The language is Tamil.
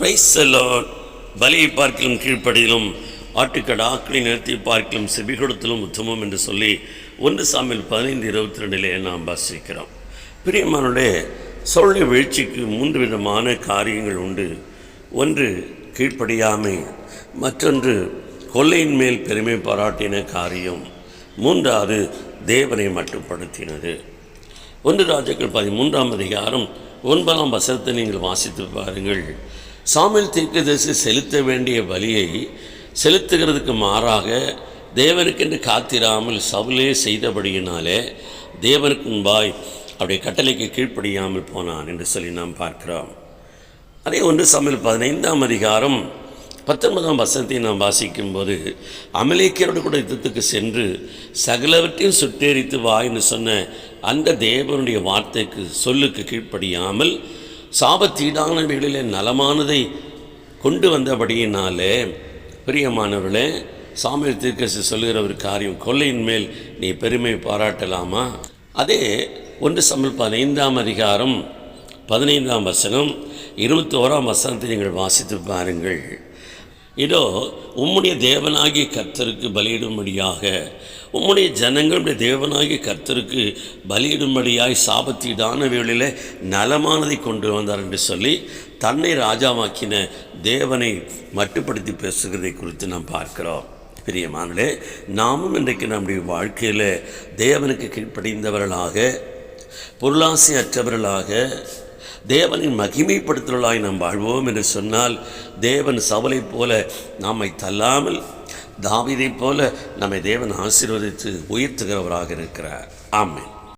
கிரைஸ்தலோன் பலியை பார்க்கலும் கீழ்ப்படியிலும் ஆட்டுக்கடாக்களை நிறுத்தி பார்க்கலும் செபி கொடுத்தலும் உத்தமம் என்று சொல்லி ஒன்று சாமியில் பதினைந்து இருபத்தி ரெண்டிலே நாம் வாசிக்கிறோம். பிரியமானுடைய சொல்லை வீழ்ச்சிக்கு மூன்று விதமான காரியங்கள் உண்டு. ஒன்று கீழ்ப்படியாமை. மற்றொன்று கொள்ளையின் மேல் பெருமை பாராட்டின காரியம். மூன்றாவது தேவனை மட்டுப்படுத்தினது. ஒன்று ராஜாக்கள் பதிமூன்றாம் அதிகாரம் ஒன்பதாம் வசனத்தை நீங்கள் வாசித்து பாருங்கள். சாமியல் தீர்க்கதரிசி செலுத்த வேண்டிய பலியை செலுத்துகிறதுக்கு மாறாக தேவனுக்கென்று காத்திராமல் சவுலே செய்தபடியினாலே தேவனுக்கு முன்பாய் அப்படி கட்டளைக்கு கீழ்ப்படியாமல் போனான் என்று சொல்லி நாம் பார்க்கிறோம். அதே ஒன்று சமையல் பதினைந்தாம் அதிகாரம் பத்தொன்பதாம் வசனத்தை நாம் வாசிக்கும்போது அமலேக்கியரோடு கூட யுத்தத்துக்கு சென்று சகலவற்றையும் சுட்டெரித்து வா என்று சொன்ன அந்த தேவனுடைய வார்த்தைக்கு சொல்லுக்கு கீழ்ப்படியாமல் சாபத்தீடானவைகளிலே நலமானதை கொண்டு வந்தபடியினாலே பிரியமானவர்களே சாமியல் தீர்க்கசி சொல்லுகிற ஒரு காரியம் கொள்ளையின் மேல் நீ பெருமை பாராட்டலாமா? அதே ஒன்று சமையல் பதினைந்தாம் அதிகாரம் பதினைந்தாம் வசனம் இருபத்தி ஓராம் வசனத்தை நீங்கள் வாசித்து பாருங்கள். இதோ உம்முடைய தேவனாகிய கர்த்தருக்கு பலியிடும்படியாக உம்முடைய ஜனங்களுடைய தேவனாகிய கர்த்தருக்கு பலியிடும்படியாய் சாபத்தீடானவைகளில் நலமானதை கொண்டு வந்தார் என்று சொல்லி தன்னை ராஜாவாக்கின தேவனை மட்டுப்படுத்தி பேசுகிறதை குறித்து நாம் பார்க்கிறோம். பிரியமானே நாமும் இன்றைக்கு நம்முடைய வாழ்க்கையில் தேவனுக்கு கீழ்ப்படிந்தவர்களாக பொருளாசை அற்றவர்களாக தேவனின் மகிமைப்படுத்துவர்களாய் நாம் வாழ்வோம் என்று சொன்னால் தேவன் சவலைப் போல நம்மை தள்ளாமல் தாவிதை போல நம்மை தேவன் ஆசீர்வதித்து உயர்த்துகிறவராக இருக்கிறார். ஆமேன்.